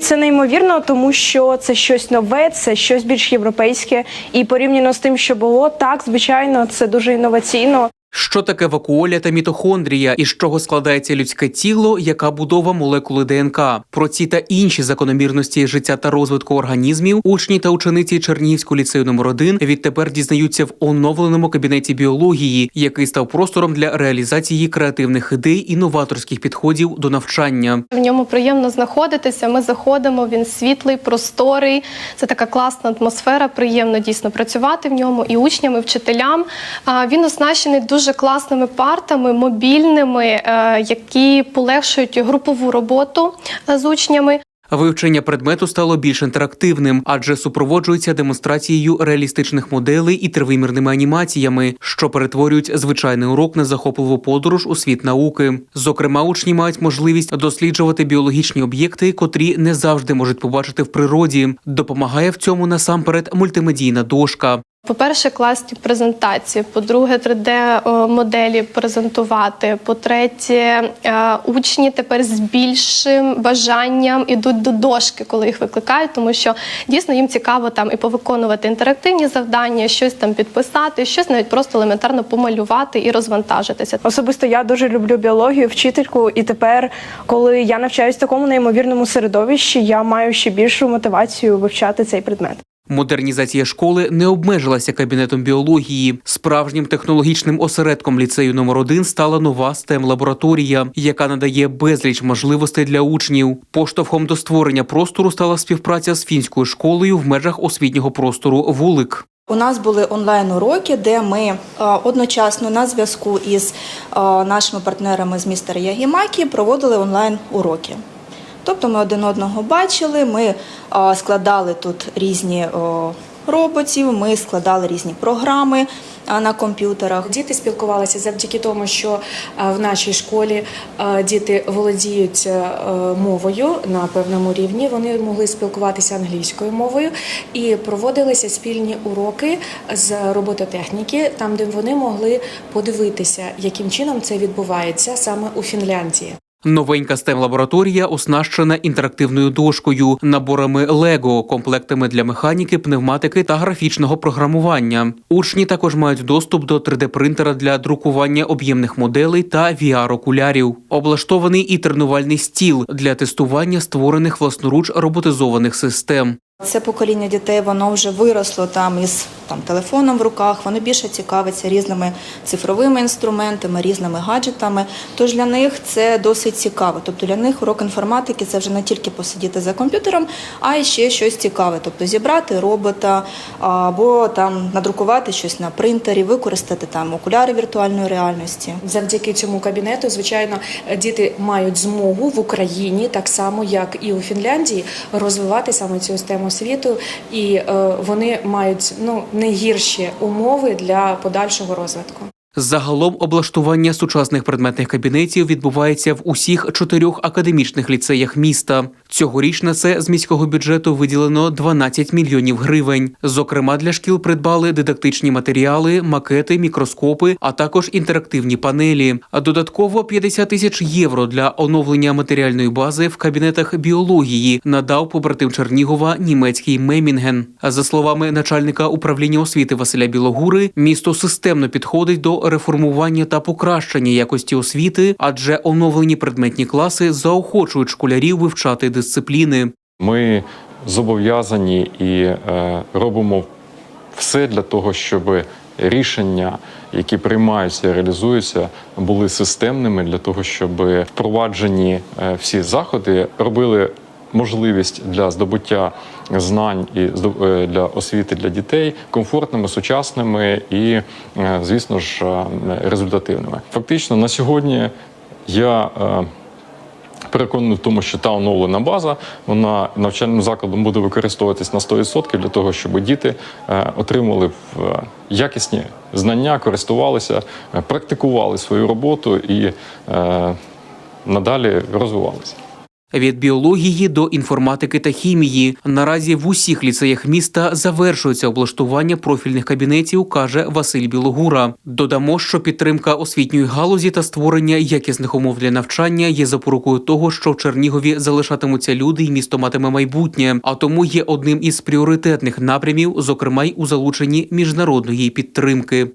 Це неймовірно, тому що це щось нове, це щось більш європейське, і порівняно з тим, що було, так звичайно, це дуже інноваційно. Що таке вакуоля та мітохондрія, і з чого складається людське тіло, яка будова молекули ДНК? Про ці та інші закономірності життя та розвитку організмів учні та учениці Чернігівського ліцею номер 1 відтепер дізнаються в оновленому кабінеті біології, який став простором для реалізації креативних ідей і новаторських підходів до навчання. В ньому приємно знаходитися. Ми заходимо. Він світлий, просторий. Це така класна атмосфера. Приємно дійсно працювати в ньому і учням, і вчителям. Він оснащений дуже класними партами, мобільними, е, які полегшують групову роботу е, з учнями. Вивчення предмету стало більш інтерактивним, адже супроводжується демонстрацією реалістичних моделей і тривимірними анімаціями, що перетворюють звичайний урок на захопливу подорож у світ науки. Зокрема, учні мають можливість досліджувати біологічні об'єкти, котрі не завжди можуть побачити в природі. Допомагає в цьому насамперед мультимедійна дошка. По-перше, класні презентації. По-друге, 3D-моделі презентувати. По-третє, е, учні тепер з більшим бажанням ідуть до дошки, коли їх викликають, тому що дійсно їм цікаво там і повиконувати інтерактивні завдання, щось там підписати, щось навіть просто елементарно помалювати і розвантажитися. Особисто я дуже люблю біологію, вчительку, і тепер, коли я навчаюсь в такому неймовірному середовищі, я маю ще більшу мотивацію вивчати цей предмет. Модернізація школи не обмежилася кабінетом біології. Справжнім технологічним осередком ліцею номер 1 стала нова stem лабораторія яка надає безліч можливостей для учнів. Поштовхом до створення простору стала співпраця з фінською школою в межах освітнього простору Вулик. У нас були онлайн-уроки, де ми е, одночасно на зв'язку із е, нашими партнерами з міста Ягімакі проводили онлайн-уроки. Тобто ми один одного бачили, ми складали тут різні роботів, ми складали різні програми на комп'ютерах. Діти спілкувалися завдяки тому, що в нашій школі діти володіють е, мовою на певному рівні. Вони могли спілкуватися англійською мовою і проводилися спільні уроки з робототехніки, там де вони могли подивитися, яким чином це відбувається саме у Фінляндії. Новенька stem лабораторія оснащена інтерактивною дошкою, наборами Лего, комплектами для механіки, пневматики та графічного програмування. Учні також мають доступ до 3D-принтера для друкування об'ємних моделей та VR-окулярів. Облаштований і тренувальний стіл для тестування створених власноруч роботизованих систем. Це покоління дітей, воно вже виросло там із там, телефоном в руках, вони більше цікавляться різними цифровими інструментами, різними гаджетами. Тож для них це досить цікаво. Тобто для них урок інформатики це вже не тільки посидіти за комп'ютером, а й ще щось цікаве. Тобто зібрати робота або там надрукувати щось на принтері, використати там окуляри віртуальної реальності. Завдяки цьому кабінету, звичайно, діти мають змогу в Україні, так само як і у Фінляндії, розвивати саме цю освіту, і е, вони мають ну не гірші умови для подальшого розвитку. Загалом облаштування сучасних предметних кабінетів відбувається в усіх чотирьох академічних ліцеях міста. Цьогоріч на це з міського бюджету виділено 12 мільйонів гривень. Зокрема, для шкіл придбали дидактичні матеріали, макети, мікроскопи, а також інтерактивні панелі. А додатково 50 тисяч євро для оновлення матеріальної бази в кабінетах біології надав побратим Чернігова німецький Мемінген. За словами начальника управління освіти Василя Білогури, місто системно підходить до реформування та покращення якості освіти, адже оновлені предметні класи заохочують школярів вивчати дисципліни. Ми зобов'язані і е, робимо все для того, щоб рішення, які приймаються і реалізуються, були системними для того, щоб впроваджені е, всі заходи робили можливість для здобуття знань і е, для освіти для дітей комфортними, сучасними і, е, звісно ж, е, результативними. Фактично на сьогодні я. Переконаний в тому, що та оновлена база вона навчальним закладом буде використовуватись на 100% для того, щоб діти отримали е, якісні знання, користувалися, практикували свою роботу і надалі розвивалися. Від біології до інформатики та хімії наразі в усіх ліцеях міста завершується облаштування профільних кабінетів, каже Василь Білогура. Додамо, що підтримка освітньої галузі та створення якісних умов для навчання є запорукою того, що в Чернігові залишатимуться люди і місто матиме майбутнє, а тому є одним із пріоритетних напрямів, зокрема й у залученні міжнародної підтримки.